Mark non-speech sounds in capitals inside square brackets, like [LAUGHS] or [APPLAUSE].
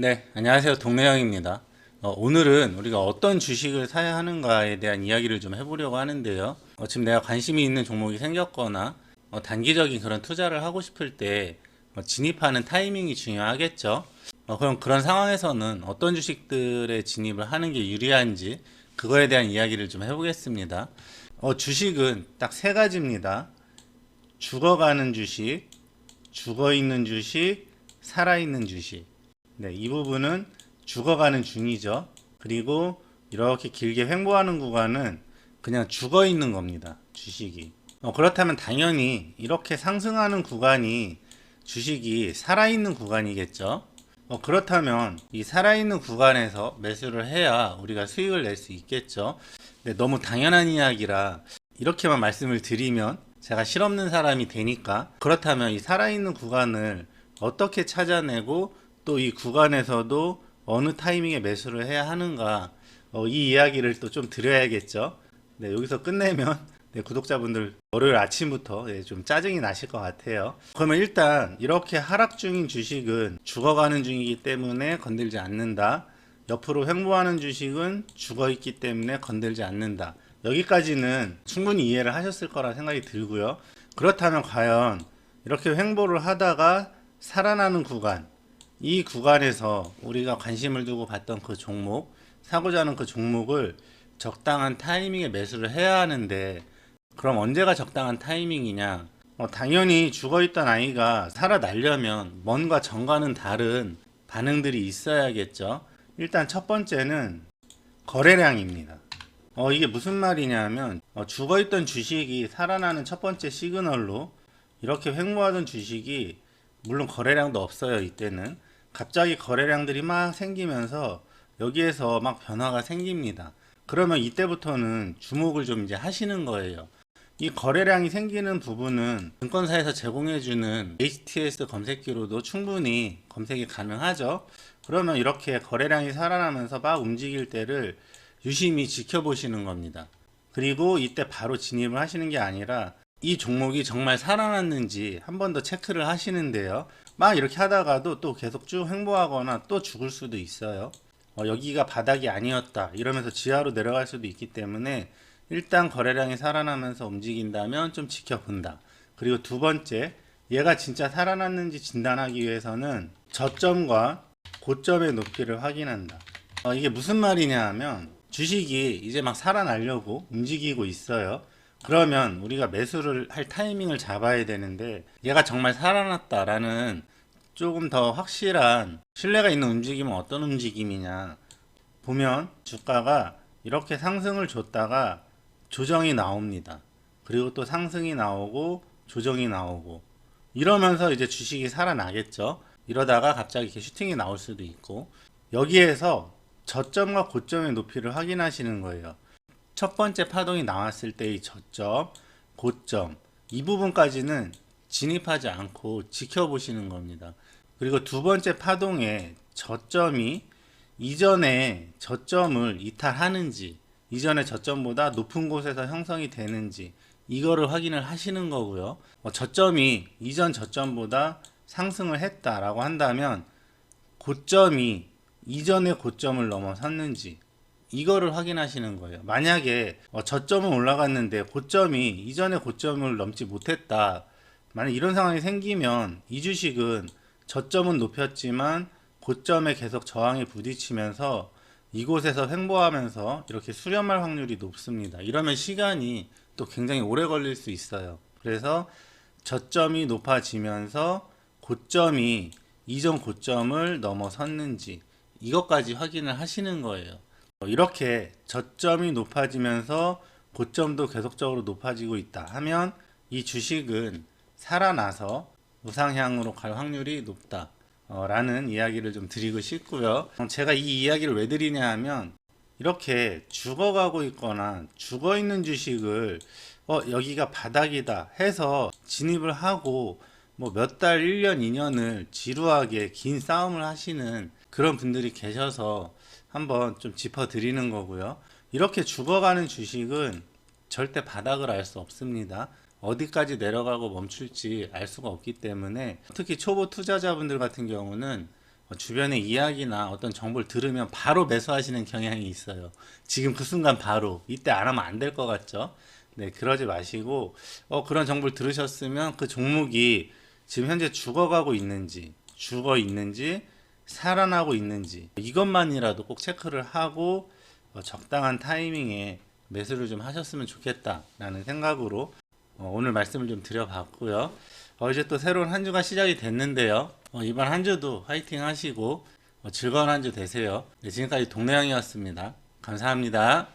네, 안녕하세요. 동네형입니다. 어, 오늘은 우리가 어떤 주식을 사야 하는가에 대한 이야기를 좀 해보려고 하는데요. 어, 지금 내가 관심이 있는 종목이 생겼거나 어, 단기적인 그런 투자를 하고 싶을 때 어, 진입하는 타이밍이 중요하겠죠. 어, 그럼 그런 상황에서는 어떤 주식들에 진입을 하는 게 유리한지 그거에 대한 이야기를 좀 해보겠습니다. 어, 주식은 딱 세 가지입니다. 죽어가는 주식, 죽어 있는 주식, 살아있는 주식. 네, 이 부분은 죽어가는 중이죠. 그리고 이렇게 길게 횡보하는 구간은 그냥 죽어 있는 겁니다. 주식이. 어, 그렇다면 당연히 이렇게 상승하는 구간이 주식이 살아있는 구간이겠죠. 어, 그렇다면 이 살아있는 구간에서 매수를 해야 우리가 수익을 낼 수 있겠죠. 네, 너무 당연한 이야기라 이렇게만 말씀을 드리면 제가 실없는 사람이 되니까 그렇다면 이 살아있는 구간을 어떻게 찾아내고 또 이 구간에서도 어느 타이밍에 매수를 해야 하는가 어, 이 이야기를 또 좀 드려야겠죠. 네, 여기서 끝내면 [LAUGHS] 네, 구독자분들 월요일 아침부터 네, 좀 짜증이 나실 것 같아요. 그러면 일단 이렇게 하락 중인 주식은 죽어가는 중이기 때문에 건들지 않는다. 옆으로 횡보하는 주식은 죽어 있기 때문에 건들지 않는다. 여기까지는 충분히 이해를 하셨을 거라 생각이 들고요. 그렇다면 과연 이렇게 횡보를 하다가 살아나는 구간, 이 구간에서 우리가 관심을 두고 봤던 그 종목, 사고자 하는 그 종목을 적당한 타이밍에 매수를 해야 하는데, 그럼 언제가 적당한 타이밍이냐? 어, 당연히 죽어있던 아이가 살아나려면 뭔가 전과는 다른 반응들이 있어야겠죠. 일단 첫 번째는 거래량입니다. 어, 이게 무슨 말이냐면, 어, 죽어있던 주식이 살아나는 첫 번째 시그널로 이렇게 횡보하던 주식이 물론 거래량도 없어요, 이때는. 갑자기 거래량들이 막 생기면서 여기에서 막 변화가 생깁니다. 그러면 이때부터는 주목을 좀 이제 하시는 거예요. 이 거래량이 생기는 부분은 증권사에서 제공해주는 HTS 검색기로도 충분히 검색이 가능하죠. 그러면 이렇게 거래량이 살아나면서 막 움직일 때를 유심히 지켜보시는 겁니다. 그리고 이때 바로 진입을 하시는 게 아니라 이 종목이 정말 살아났는지 한 번 더 체크를 하시는데요. 막 이렇게 하다가도 또 계속 쭉 횡보하거나 또 죽을 수도 있어요. 어, 여기가 바닥이 아니었다 이러면서 지하로 내려갈 수도 있기 때문에 일단 거래량이 살아나면서 움직인다면 좀 지켜본다. 그리고 두 번째, 얘가 진짜 살아났는지 진단하기 위해서는 저점과 고점의 높이를 확인한다. 어, 이게 무슨 말이냐 하면 주식이 이제 막 살아나려고 움직이고 있어요. 그러면 우리가 매수를 할 타이밍을 잡아야 되는데 얘가 정말 살아났다라는 조금 더 확실한 신뢰가 있는 움직임은 어떤 움직임이냐 보면 주가가 이렇게 상승을 줬다가 조정이 나옵니다. 그리고 또 상승이 나오고 조정이 나오고 이러면서 이제 주식이 살아나겠죠. 이러다가 갑자기 이렇게 슈팅이 나올 수도 있고 여기에서 저점과 고점의 높이를 확인하시는 거예요. 첫 번째 파동이 나왔을 때의 저점, 고점 이 부분까지는 진입하지 않고 지켜보시는 겁니다. 그리고 두 번째 파동의 저점이 이전에 저점을 이탈하는지 이전의 저점보다 높은 곳에서 형성이 되는지 이거를 확인을 하시는 거고요. 어, 저점이 이전 저점보다 상승을 했다라고 한다면 고점이 이전의 고점을 넘어섰는지 이거를 확인하시는 거예요. 만약에 어, 저점은 올라갔는데 고점이 이전의 고점을 넘지 못했다. 만약 이런 상황이 생기면 이 주식은 저점은 높였지만 고점에 계속 저항에 부딪히면서 이곳에서 횡보하면서 이렇게 수렴할 확률이 높습니다. 이러면 시간이 또 굉장히 오래 걸릴 수 있어요. 그래서 저점이 높아지면서 고점이 이전 고점을 넘어섰는지 이것까지 확인을 하시는 거예요. 이렇게 저점이 높아지면서 고점도 계속적으로 높아지고 있다 하면 이 주식은 살아나서 우상향으로 갈 확률이 높다. 어, 라는 이야기를 좀 드리고 싶고요. 어, 제가 이 이야기를 왜 드리냐 하면 이렇게 죽어가고 있거나 죽어 있는 주식을 어, 여기가 바닥이다 해서 진입을 하고 뭐 몇 달, 1년, 2년을 지루하게 긴 싸움을 하시는 그런 분들이 계셔서 한번 좀 짚어드리는 거고요. 이렇게 죽어가는 주식은 절대 바닥을 알 수 없습니다. 어디까지 내려가고 멈출지 알 수가 없기 때문에 특히 초보 투자자분들 같은 경우는 어, 주변의 이야기나 어떤 정보를 들으면 바로 매수하시는 경향이 있어요. 지금 그 순간 바로 이때 안 하면 안 될 것 같죠? 네, 그러지 마시고 어, 그런 정보를 들으셨으면 그 종목이 지금 현재 죽어가고 있는지 죽어 있는지 살아나고 있는지 이것만이라도 꼭 체크를 하고 어, 적당한 타이밍에 매수를 좀 하셨으면 좋겠다라는 생각으로 어, 오늘 말씀을 좀 드려봤고요. 어, 이제 또 새로운 한 주가 시작이 됐는데요. 어, 이번 한 주도 화이팅 하시고 어, 즐거운 한 주 되세요. 네, 지금까지 동네양이었습니다. 감사합니다.